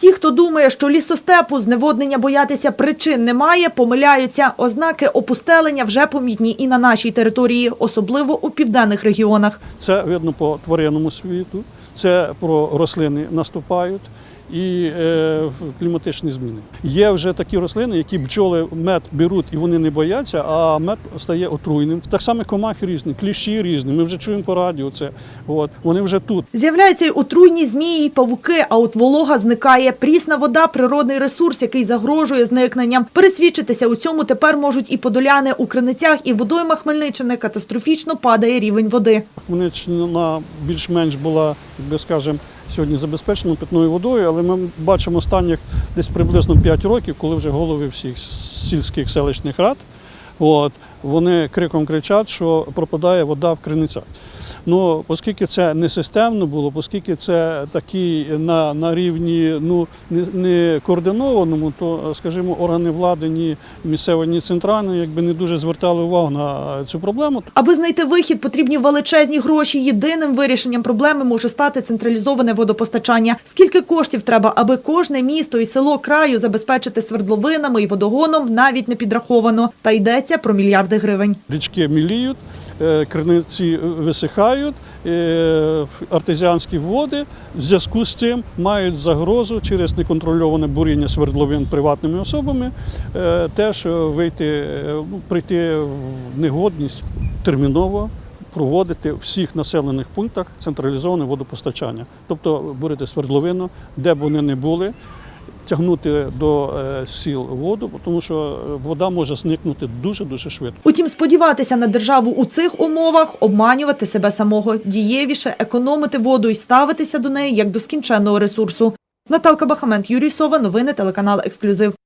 Ті, хто думає, що лісостепу зневоднення боятися причин немає, помиляються. Ознаки опустелення вже помітні і на нашій території, особливо у південних регіонах. Це видно по тваринному світу, це про рослини наступають і е, кліматичні зміни. Є вже такі рослини, які бджоли мед беруть і вони не бояться, а мед стає отруйним. Так само комахи різні, кліщі різні. Ми вже чуємо по радіо це. От вони вже тут. З'являються й отруйні змії, павуки, а от волога зникає. Прісна вода – природний ресурс, який загрожує зникненням. Пересвідчитися у цьому тепер можуть і подоляни у криницях, і водоймах Хмельниччини катастрофічно падає рівень води. Хмельниччина більш-менш була, як би скажемо, сьогодні забезпечено питною водою, але ми бачимо останніх десь приблизно 5 років, коли вже голови всіх сільських селищних рад. От, вони криком кричать, що пропадає вода в криницях. Ну, оскільки це не системно було, оскільки це такі на, на рівні ну, не, не координованому, то, скажімо, органи влади, ні місцеві, ні центральні, якби не дуже звертали увагу на цю проблему. Аби знайти вихід, потрібні величезні гроші. Єдиним вирішенням проблеми може стати централізоване водопостачання. Скільки коштів треба, аби кожне місто і село краю забезпечити свердловинами і водогоном, навіть не підраховано. Та йдеться про мільярди гривень. Річки міліють, е, криниці висихають, е, артезіанські води в зв'язку з цим мають загрозу через неконтрольоване буріння свердловин приватними особами е, теж вийти, е, ну, прийти в негодність терміново. Проводити в всіх населених пунктах централізоване водопостачання, тобто бурити свердловину, де б вони не були, тягнути до е, сіл воду, тому що вода може зникнути дуже дуже швидко. Утім, сподіватися на державу у цих умовах, обманювати себе самого, дієвіше економити воду і ставитися до неї як до скінченного ресурсу. Наталка Бахамент, Юрій Сова, новини телеканал Ексклюзив.